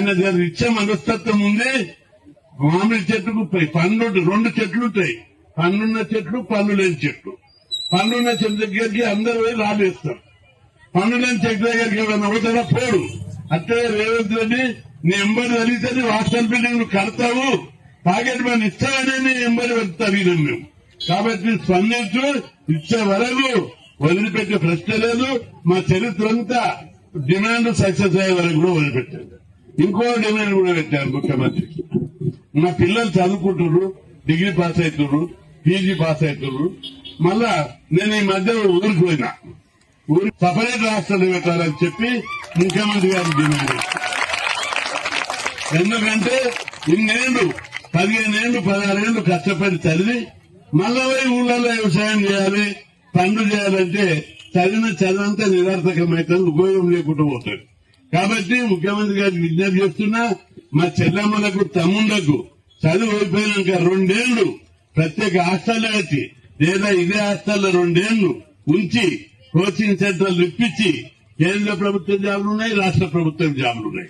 ఆయన దగ్గర ఇచ్చే మనస్తత్వం ఉంది. మామిడి చెట్టుకు పై- పండు రెండు చెట్లు ఉంటాయి. పన్నున్న చెట్లు పళ్ళు లేని చెట్లు. పన్నున్న చెట్టు దగ్గరికి అందరూ పోయి రాబేస్తారు పన్ను లేని చెట్టు దగ్గరికి ఎవరైనా పోడు. అట్టే రేవంత్ రెడ్డి నీ ఎంబడి కలిగితే హాస్టల్ బిల్డింగ్ కడతావు. పాకెట్ మనీ ఇస్తావని నీ ఎంబడి వెళ్తారు మేము. కాబట్టి స్పందించు ఇచ్చే వరకు వదిలిపెట్టే ప్రశ్న లేదు. మా చరిత్ర అంతా డిమాండ్ సక్సెస్ అయ్యే వరకు కూడా వదిలిపెట్టారు ఇంకో డిమాండ్ కూడా పెట్టారు ముఖ్యమంత్రి. మా పిల్లలు చదువుకుంటున్నారు డిగ్రీ పాస్ అవుతున్నారు పీజీ పాస్ అవుతున్నారు మళ్ళా నేను ఈ మధ్య ఊరికి పోయినా. ఊరి సపరేట్ రాష్ట్రాలు పెట్టాలని చెప్పి ముఖ్యమంత్రి గారు డిమాండ్ ఎందుకంటే ఇన్నేళ్ళు పదిహేనేళ్ళు పదహారేళ్ళు కష్టపడి చదివి మళ్ళా ఊళ్ళలో వ్యవసాయం చేయాలి పనులు చేయాలంటే చదివిన చదివంతా నిరర్థకమైతే ఉపయోగం లేకుండా పోతుంది. కాబట్టి ముఖ్యమంత్రి గారికి విజ్ఞప్తి చేస్తున్నా మా చెల్లమ్మలకు తమ్ముళ్ళకు చదువు అయిపోయినాక రెండేళ్ళు ప్రత్యేక హాస్టల్లో వచ్చి లేదా ఇదే హాస్టల్లో రెండేళ్ళు ఉంచి కోచింగ్ సెంటర్లు ఇప్పించి కేంద్ర ప్రభుత్వ జాబులు ఉన్నాయి రాష్ట్ర ప్రభుత్వం జాబులు ఉన్నాయి.